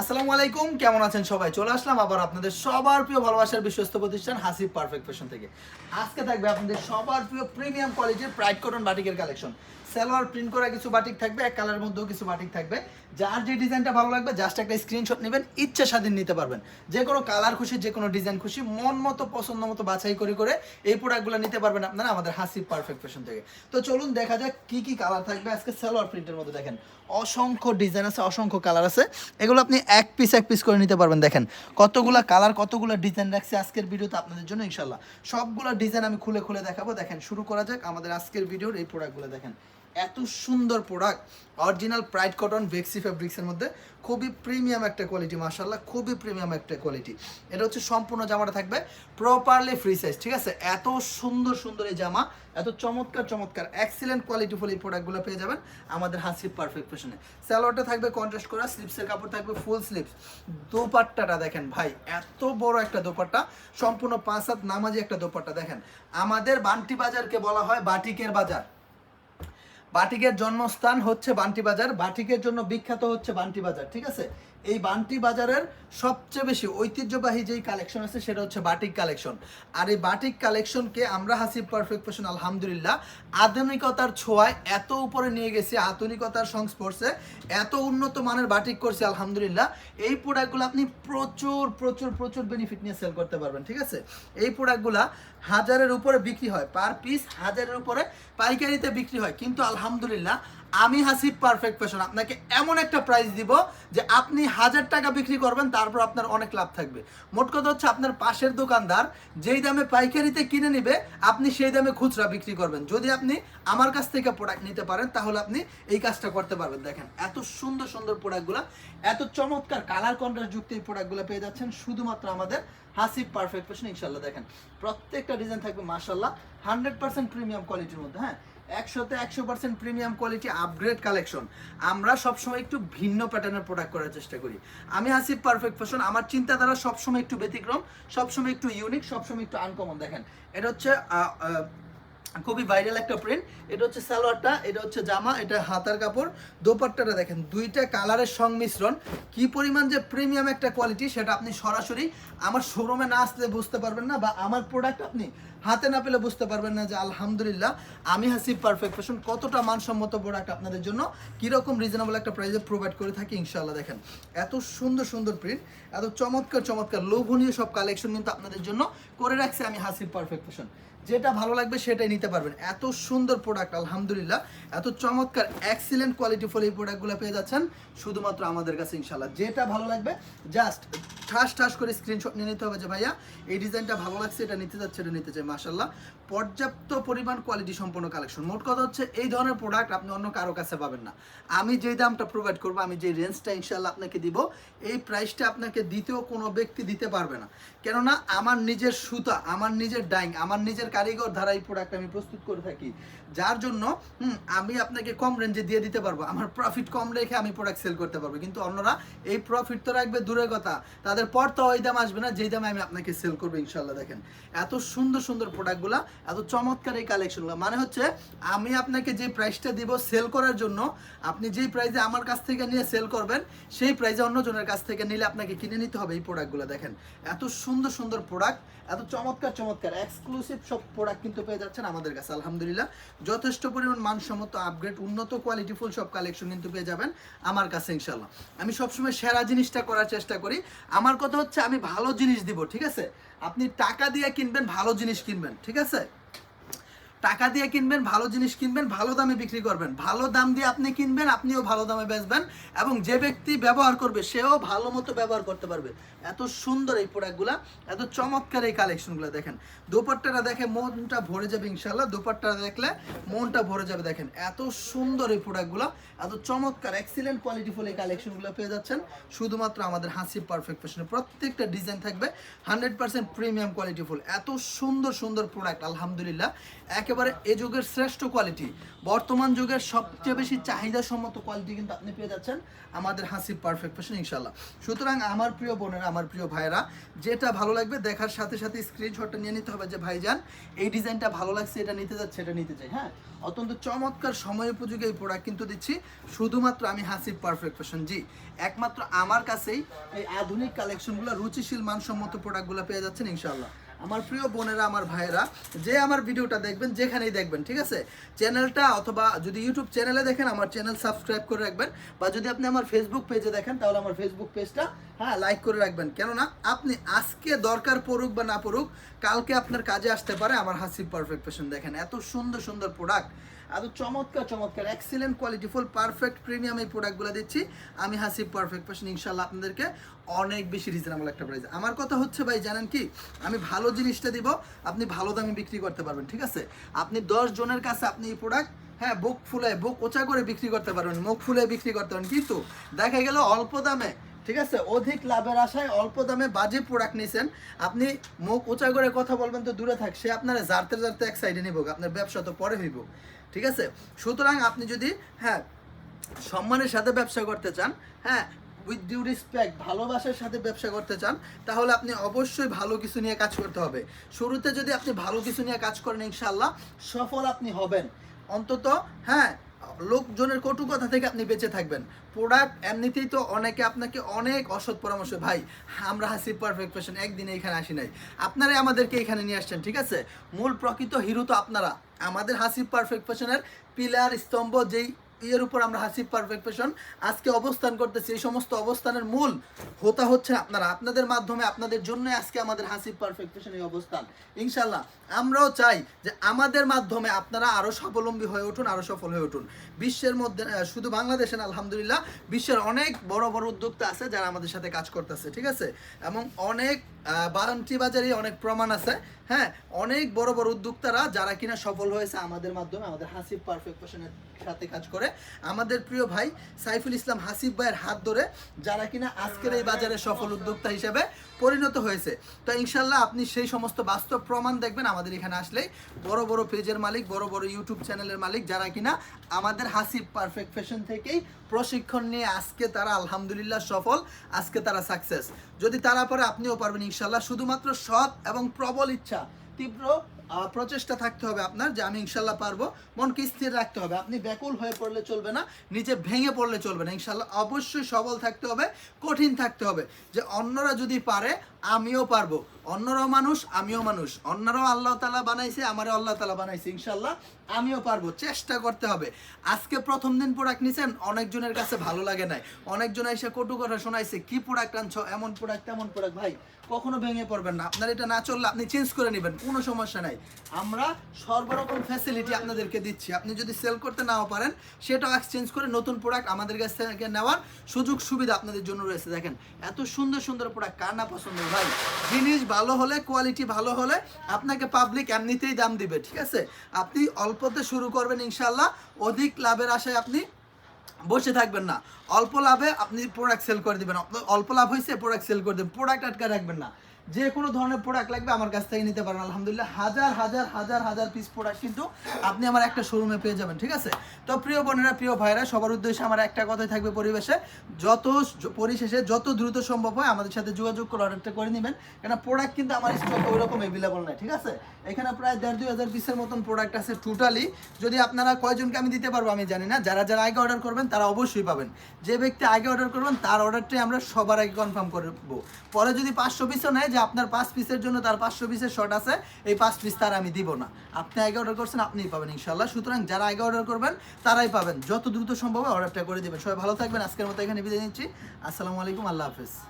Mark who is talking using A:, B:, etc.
A: আসসালামু আলাইকুম, কেমন আছেন সবাই? চলে আসলাম আবার আপনাদের সবার প্রিয় ভালোবাসার বিশ্বস্ত প্রতিষ্ঠান হাসিব পারফেক্ট ফ্যাশন থেকে। আজকে থাকবে আপনাদের সবার প্রিয় প্রিমিয়াম কোয়ালিটির প্রাইড কটন বাটিকের কালেকশন সালোয়ার প্রিন্ট করা কিছু বাটিক থাকবে, এক কালারের মধ্যেও কিছু বাটিক থাকবে। যার যে ডিজাইনটা ভালো লাগবে জাস্ট একটা স্ক্রিনশট নেবেন, ইচ্ছা স্বাধীন নিতে পারবেন। যে কোনো কালার খুশি, যে কোনো ডিজাইন খুশি, মন মতো, পছন্দ মতো বাছাই করে করে এই প্রোডাক্টগুলো নিতে পারবেন আপনারা আমাদের হাসিব পারফেক্ট ফ্যাশন থেকে। তো চলুন দেখা যাক কি কি কালার থাকবে আজকে সালোয়ার প্রিন্টের মধ্যে দেখেন। অসংখ্য ডিজাইন আছে, অসংখ্য কালার আছে। এগুলো আপনি এক পিস এক পিস করে নিতে পারবেন, দেখেন। কতগুলা কালার কতগুলো ডিজাইন রাখছে আজকের ভিডিওতে আপনাদের জন্য ইনশাল্লাহ সবগুলো ডিজাইন আমি খুলে খুলে দেখাবো। দেখেন, শুরু করা যাক আমাদের আজকের ভিডিওর এই প্রোডাক্টগুলো দেখেন। এত সুন্দর প্রোডাক্ট অরিজিনাল প্রাইড কটন ভেক্সি ফ্যাব্রিক্সের মধ্যে, খুবই প্রিমিয়াম একটা কোয়ালিটি মার্শাল্লাহ খুবই প্রিমিয়াম একটা কোয়ালিটি এটা হচ্ছে সম্পূর্ণ জামাটা থাকবে প্রপারলি ফ্রি সাইজ ঠিক আছে? এত সুন্দর সুন্দর এই জামা, এত চমৎকার চমৎকার এক্সিলেন্ট কোয়ালিটি ফুল এই প্রোডাক্টগুলো পেয়ে যাবেন আমাদের হাসি পারফেক্ট ফ্যাশনে স্যালোয়ারটা থাকবে কন্ট্রাস্ট করা স্লিপসের কাপড় থাকবে ফুল স্লিপস দোপাট্টাটা দেখেন ভাই, এত বড় একটা দোপাট্টা, সম্পূর্ণ পাঁচ হাত নামাজি একটা দোপাট্টা দেখেন। আমাদের বান্টি বাজারকে বলা হয় বাটিকের বাজার। বাটিকের জন্মস্থান হচ্ছে বান্টি বাজার বাটিকের জন্য বিখ্যাত হচ্ছে বান্টি বাজার ঠিক আছে? এই বান্টি বাজারের সবচেয়ে বেশি ঐতিহ্যবাহী যেই কালেকশন আছে, সেটা হচ্ছে বাটিক কালেকশন আর এই বাটিক কালেকশনকে আমরা হাসিব পারফেক্ট ফ্যাশন আলহামদুলিল্লাহ, আধুনিকতার ছোঁয়ায় এত উপরে নিয়ে গেছি, আধুনিকতার সংস্পর্শে এত উন্নত মানের বাটিক করছি, আলহামদুলিল্লাহ। এই প্রোডাক্টগুলো আপনি প্রচুর প্রচুর প্রচুর বেনিফিট নিয়ে সেল করতে পারবেন, ঠিক আছে? এই প্রোডাক্টগুলা হাজারের উপরে বিক্রি হয় পার পিস হাজারের উপরে পাইকারিতে বিক্রি হয়, কিন্তু আলহামদুলিল্লাহ আমি হাসিব পারফেক্ট ফ্যাশন আপনাকে এমন একটা প্রাইস দিব যে আপনি হাজার টাকা বিক্রি করবেন, তারপর আপনার অনেক লাভ থাকবে। মোট কথা হচ্ছে আপনার পাশের দোকানদার যেই দামে পাইকারিতে কিনে নিবে, আপনি সেই দামে খুচরা বিক্রি করবেন। যদি আপনি আমার কাছ থেকে প্রোডাক্ট নিতে পারেন, তাহলে আপনি এই কাজটা করতে পারবেন। দেখেন, এত সুন্দর সুন্দর প্রোডাক্টগুলো এত চমৎকার কালার কন্ট্রাস্ট যুক্ত এই প্রোডাক্টগুলো পেয়ে যাচ্ছেন শুধুমাত্র আমাদের হাসিব পারফেক্ট ফ্যাশন ইনশাল্লাহ দেখেন, প্রত্যেকটা ডিজাইন থাকবে মাশাল্লাহ হান্ড্রেড পার্সেন্ট প্রিমিয়াম কোয়ালিটির মধ্যে হ্যাঁ? একশোতে একশো percent premium quality upgrade collection আমরা সবসময় একটু ভিন্ন প্যাটার্নের প্রোডাক্ট করার চেষ্টা করি। আমি হাসিব পারফেক্ট ফ্যাশন আমার চিন্তাধারা সবসময় একটু ব্যতিক্রম, সবসময় একটু ইউনিক সবসময় একটু আনকমন দেখেন। এটা হচ্ছে খুবই ভাইরাল একটা প্রিন্ট এটা হচ্ছে সালোয়ারটা, এটা হচ্ছে জামা, এটা হাতার কাপড়। দোপাট্টাটা দেখেন, দুইটা কালারের সংমিশ্রণ। কি পরিমাণ যে প্রিমিয়াম একটা কোয়ালিটি সেটা আপনি সরাসরি আমার শোরুমে না আসলে বুঝতে পারবেন না বা আমার প্রোডাক্ট আপনি হাতে না পেলে বুঝতে পারবেন না যে আলহামদুলিল্লাহ আমি হাসিব পারফেক্ট ফ্যাশন কতটা মানসম্মত প্রোডাক্ট আপনাদের জন্য, কীরকম রিজনেবল একটা প্রাইসে প্রোভাইড করে থাকি ইনশাল্লাহ দেখেন। এত সুন্দর সুন্দর প্রিন্ট এত চমৎকার চমৎকার, লোভনীয় সব কালেকশন কিন্তু আপনাদের জন্য করে রাখছি আমি হাসিব পারফেক্ট ফ্যাশন যেটা ভালো লাগবে সেটাই নিতে পারবেন। এত সুন্দর প্রোডাক্ট আলহামদুলিল্লাহ। এত চমৎকার এক্সিলেন্ট কোয়ালিটি ফুল এই প্রোডাক্টগুলো পেয়ে যাচ্ছেন। শুধুমাত্র আমাদের কাছে ইনশাল্লাহ যেটা ভালো লাগবে জাস্ট ঠাস ঠাস করে স্ক্রিনশট নিয়ে নিতে হবে যে, ভাইয়া, এই ডিজাইনটা ভালো লাগছে, এটা নিতে যাচ্ছে, এটা নিতে চাই। মাসাল্লাহ পর্যাপ্ত পরিমাণ কোয়ালিটি সম্পন্ন কালেকশন মোট কথা হচ্ছে, এই ধরনের প্রোডাক্ট আপনি অন্য কারও কাছে পাবেন না। আমি যেই দামটা প্রোভাইড করব, আমি যে রেঞ্জটা ইনশাল্লাহ আপনাকে দিব, এই প্রাইসটা আপনাকে দ্বিতীয় কোনো ব্যক্তি দিতে পারবে না। কেননা, আমার নিজের সুতা, আমার নিজের ডাইং আমার নিজের কারিগর দ্বারা এই প্রোডাক্ট আমি প্রস্তুত করে থাকি। যার জন্য আমি আপনাকে কম রেঞ্জে দিয়ে দিতে পারব। আমার প্রফিট কম রেখে আমি প্রোডাক্ট সেল করতে পারব। কিন্তু অন্যরা, এই প্রফিট তো রাখবে দূরের কথা। তাদের পর তো ওই দাম আসবে না, যেই দামে আমি আপনাকে সেল করব ইনশাল্লাহ দেখেন। এত সুন্দর সুন্দর প্রোডাক্টগুলো এত চমৎকার এই কালেকশনগুলো মানে হচ্ছে, আমি আপনাকে যে প্রাইসটা দিব সেল করার জন্য, আপনি যেই প্রাইসে আমার কাছ থেকে নিয়ে সেল করবেন, সেই প্রাইসে অন্যজনের কাছ থেকে নিলে আপনাকে কিনে নিতে হবে এই প্রোডাক্টগুলো দেখেন। এত সুন্দর সুন্দর প্রোডাক্ট এত চমৎকার চমৎকার। এক্সক্লুসিভ সব প্রোডাক্ট কিন্তু পেয়ে যাচ্ছেন আমাদের কাছে, আলহামদুলিল্লাহ। যথেষ্ট পরিমাণ মানসম্মত আপগ্রেড উন্নত কোয়ালিটি ফুল সব কালেকশন কিন্তু পেয়ে যাবেন আমার কাছে ইনশাল্লাহ আমি সবসময় সেরা জিনিসটা করার চেষ্টা করি। আমার কথা হচ্ছে, আমি ভালো জিনিস দিব, ঠিক আছে? আপনি টাকা দিয়ে কিনবেন, ভালো জিনিস কিনবেন, ঠিক আছে? টাকা দিয়ে কিনবেন, ভালো জিনিস কিনবেন, ভালো দামে বিক্রি করবেন। ভালো দাম দিয়ে আপনি কিনবেন, আপনিও ভালো দামে বেচবেন এবং যে ব্যক্তি ব্যবহার করবে, সেও ভালো মতো ব্যবহার করতে পারবে। এত সুন্দর এই প্রোডাক্টগুলা এত চমৎকার এই কালেকশনগুলো দেখেন। দোপাট্টাটা দেখে মনটা ভরে যাবে ইনশাল্লাহ দোপাট্টাটা দেখলে মনটা ভরে যাবে, দেখেন। এত সুন্দর এই প্রোডাক্টগুলো এত চমৎকার এক্সিলেন্ট কোয়ালিটিফুল এই কালেকশনগুলো পেয়ে যাচ্ছেন। শুধুমাত্র আমাদের হাসি পারফেক্ট ফ্যাশনে প্রত্যেকটা ডিজাইন থাকবে। হান্ড্রেড পার্সেন্ট প্রিমিয়াম কোয়ালিটিফুল এত সুন্দর সুন্দর প্রোডাক্ট আলহামদুলিল্লাহ। একে একেবারে এ যুগের শ্রেষ্ঠ কোয়ালিটি বর্তমান যুগের সবচেয়ে বেশি চাহিদা সম্মত কোয়ালিটি কিন্তু আপনি পেয়ে যাচ্ছেন আমাদের হাসিব পারফেক্ট ফ্যাশন ইনশাল্লাহ সুতরাং আমার প্রিয় বোনেরা, আমার প্রিয় ভাইয়েরা, যেটা ভালো লাগবে দেখার সাথে সাথে স্ক্রিনশটটা নিয়ে নিতে হবে যে, ভাইজান, এই ডিজাইনটা ভালো লাগছে, এটা নিতে যাচ্ছে, এটা নিতে চাই। হ্যাঁ অত্যন্ত চমৎকার সময় উপযোগী এই প্রোডাক্ট কিন্তু দিচ্ছি। শুধুমাত্র আমি হাসিব পারফেক্ট ফ্যাশন জি। একমাত্র আমার কাছেই এই আধুনিক কালেকশনগুলো রুচিশীল, মানসম্মত প্রোডাক্টগুলো পেয়ে যাচ্ছেন ইনশাল্লাহ আমার প্রিয় বোনেরা, আমার ভাইয়েরা, যে আমার ভিডিওটা দেখবেন, যেখানেই দেখবেন, ঠিক আছে? চ্যানেলটা অথবা যদি ইউটিউব চ্যানেলে দেখেন, আমার চ্যানেল সাবস্ক্রাইব করে রাখবেন। বা যদি আপনি আমার ফেসবুক পেজে দেখেন, তাহলে আমার ফেসবুক পেজটা হ্যাঁ লাইক করে রাখবেন। কেননা, আপনি আজকে দরকার পড়ুক বা না পড়ুক, কালকে আপনার কাজে আসতে পারে আমার হাসি পারফেক্ট পেশন দেখেন। এত সুন্দর সুন্দর প্রোডাক্ট এত চমৎকার চমৎকার। এক্সিলেন্ট কোয়ালিটিফুল পারফেক্ট প্রিমিয়াম এই প্রোডাক্টগুলো দিচ্ছি। আমি হাসি পারফেক্ট ফ্যাশন ইনশাল্লাহ আপনাদেরকে অনেক বেশি রিজনেবল একটা প্রাইস আমার কথা হচ্ছে ভাই, জানেন কি? আমি ভালো জিনিসটা দিব, আপনি ভালো দামে বিক্রি করতে পারবেন, ঠিক আছে? আপনি দশ জনের কাছে আপনি এই প্রোডাক্ট হ্যাঁ বুক ফুলে বুক ওচা করে বিক্রি করতে পারবেন, মুখ ফুলে বিক্রি করতে পারবেন। কিন্তু দেখা গেল অল্প দামে, ঠিক আছে? অধিক লাভের আশায় অল্প দামে বাজে প্রোডাক্ট নিছেন। আপনি মুখ উঁচা করে কথা বলবেন তো দূরে থাক, সে আপনার জারতে জারতে এক সাইডে নিব, আপনার ব্যবসা তো পরে হইব। ঠিক আছে? সুতরাং আপনি যদি হ্যাঁ সম্মানের সাথে ব্যবসা করতে চান হ্যাঁ উইথ ডিউ রেসপেক্ট ভালোবাসার সাথে ব্যবসা করতে চান, তাহলে আপনি অবশ্যই ভালো কিছু নিয়ে কাজ করতে হবে। শুরুতে যদি আপনি ভালো কিছু নিয়ে কাজ করেন ইনশাল্লাহ সফল আপনি হবেন। অন্তত হ্যাঁ লোকজনের কটু কথা থেকে আপনি বেঁচে থাকবেন। প্রোডাক্ট এমনিতেই তো অনেকে আপনাকে অনেক অসৎ পরামর্শ, ভাই, আমরা হাসি পারফেক্ট ফ্যাশন একদিনে এখানে আসি নাই। আপনারাই আমাদেরকে এখানে নিয়ে আসছেন, ঠিক আছে? মূল প্রকৃত হিরো তো আপনারা। আমাদের হাসি পারফেক্ট ফ্যাশনের পিলার স্তম্ভ যেই ইয়ের উপর আমরা হাসিব পারফেক্ট ফ্যাশন আজকে অবস্থান করতেছি এই সমস্ত অবস্থানের মূল হোতা হচ্ছে আপনারা। আপনাদের মাধ্যমে আপনাদের জন্য আজকে আমাদের হাসিব পারফেক্ট ফ্যাশন এই অবস্থান। ইনশাল্লাহ আমরাও চাই যে আমাদের মাধ্যমে আপনারা আরও স্বাবলম্বী হয়ে উঠুন আরও সফল হয়ে উঠুন। বিশ্বের মধ্যে শুধু বাংলাদেশে না আলহামদুলিল্লাহ বিশ্বের অনেক বড় বড় উদ্যোক্তা আছে যারা আমাদের সাথে কাজ করতেছে ঠিক আছে? এবং অনেক আহ, বারান্তি বাজারে অনেক প্রমাণ আছে হ্যাঁ? অনেক বড় বড় উদ্যোক্তারা যারা কিনা সফল হয়েছে আমাদের মাধ্যমে আমাদের হাসিব পারফেক্ট ফ্যাশনের সাথে কাজ করে। আমাদের প্রিয় ভাই সাইফুল ইসলাম হাসিফ ভাইয়ের হাত ধরে, যারা কিনা আজকের এই বাজারে সফল উদ্যোক্তা হিসেবে পরিণত হয়েছে। তো ইনশাল্লাহ আপনি সেই সমস্ত বাস্তব প্রমাণ দেখবেন আমাদের এখানে আসলেই। বড় বড় পেজের মালিক, বড় বড় ইউটিউব চ্যানেলের মালিক, যারা কিনা আমাদের হাসিফ পারফেক্ট ফ্যাশন থেকেই প্রশিক্ষণ নিয়ে আজকে তারা আলহামদুলিল্লাহ সফল, আজকে তারা সাকসেস যদি তারা পারে আপনিও পারবেন, ইনশাল্লাহ শুধুমাত্র সৎ এবং প্রবল ইচ্ছা, তীব্র প্রচেষ্টা থাকতে হবে আপনার যে আমি ইনশাল্লাহ পারব। মনকে স্থির রাখতে হবে। আপনি ব্যাকুল হয়ে পড়লে চলবে না নিজে ভেঙে পড়লে চলবে না। ইনশাল্লাহ অবশ্যই সবল থাকতে হবে, কঠিন থাকতে হবে। যে অন্যরা যদি পারে, আমিও পারব। অন্যরাও মানুষ, আমিও মানুষ। অন্যরাও আল্লাহ তালা বানাইছে, আমারও আল্লাহ তালা বানাইছে, ইনশাল্লাহ আমিও পারব। চেষ্টা করতে হবে। আজকে প্রথম দিন প্রোডাক্ট নিছেন, অনেকজনের কাছে ভালো লাগে নাই। অনেকজন এসে কটু কথা শোনাইছে, কি প্রোডাক্ট আনছো? এমন প্রোডাক্ট তেমন প্রোডাক্ট ভাই, কখনো ভেঙে পড়বেন না। আপনার এটা না চললে আপনি চেঞ্জ করে নেবেন, কোনো সমস্যা নাই। আমরা সর্বরকম ফ্যাসিলিটি আপনাদেরকে দিচ্ছি। আপনি যদি সেল করতে নাও পারেন, সেটাও এক্সচেঞ্জ করে নতুন প্রোডাক্ট আমাদের কাছ থেকে নেওয়ার সুযোগ সুবিধা আপনাদের জন্য রয়েছে। দেখেন, এত সুন্দর সুন্দর প্রোডাক্ট কার না পছন্দ? ভাই, জিনিস ভালো হলে কোয়ালিটি ভালো হলে আপনাকে পাবলিক এমনিতেই দাম দিবে, ঠিক আছে? আপনি অল্পতে শুরু করবেন ইনশাল্লাহ অধিক লাভের আশায় আপনি বসে থাকবেন না। অল্প লাভে আপনি প্রোডাক্ট সেল করে দিবেন। অল্প লাভ হয়েছে প্রোডাক্ট সেল করে দেবেন। প্রোডাক্ট আটকা রাখবেন না। যে কোনো ধরনের প্রোডাক্ট লাগবে আমার কাছ থেকে নিতে পারেন। আলহামদুলিল্লাহ, হাজার হাজার হাজার হাজার পিস প্রোডাক্ট কিন্তু আপনি আমার একটা শোরুমে পেয়ে যাবেন, ঠিক আছে? তো প্রিয় বোনেরা, প্রিয় ভাইরা সবার উদ্দেশ্যে আমার একটা কথাই থাকবে পরিবেশে। যত পরিশেষে যত দ্রুত সম্ভব হয় আমাদের সাথে যোগাযোগ করে অর্ডারটা করে নেবেন। কেন প্রোডাক্ট কিন্তু আমার স্টকে ওই রকম অ্যাভেলেবল নাই, ঠিক আছে? এখানে প্রায় দেড়, দুই হাজার পিসের মতন প্রোডাক্ট আছে টোটালি যদি আপনারা কয়জনকে আমি দিতে পারব আমি জানি না। যারা যারা আগে অর্ডার করবেন তারা অবশ্যই পাবেন। যে ব্যক্তি আগে অর্ডার করবেন তার অর্ডারটাই আমরা সবার আগে কনফার্ম করব। পরে যদি পাঁচশো পিসও নেয় যে আপনার পাঁচ পিসের জন্য তার পাঁচশো পিসের শর্ট আছে, এই পাঁচ পিস তার আমি দিব না। আপনি আগে অর্ডার করছেন, আপনিই পাবেন ইনশাল্লাহ সুতরাং যারা আগে অর্ডার করবেন, তারাই পাবেন। যত দ্রুত সম্ভব অর্ডারটা করে দেবেন। সবাই ভালো থাকবেন। আজকের মতো এখানে বিদায় নিচ্ছি। আসসালামু আলাইকুম, আল্লাহ হাফেজ।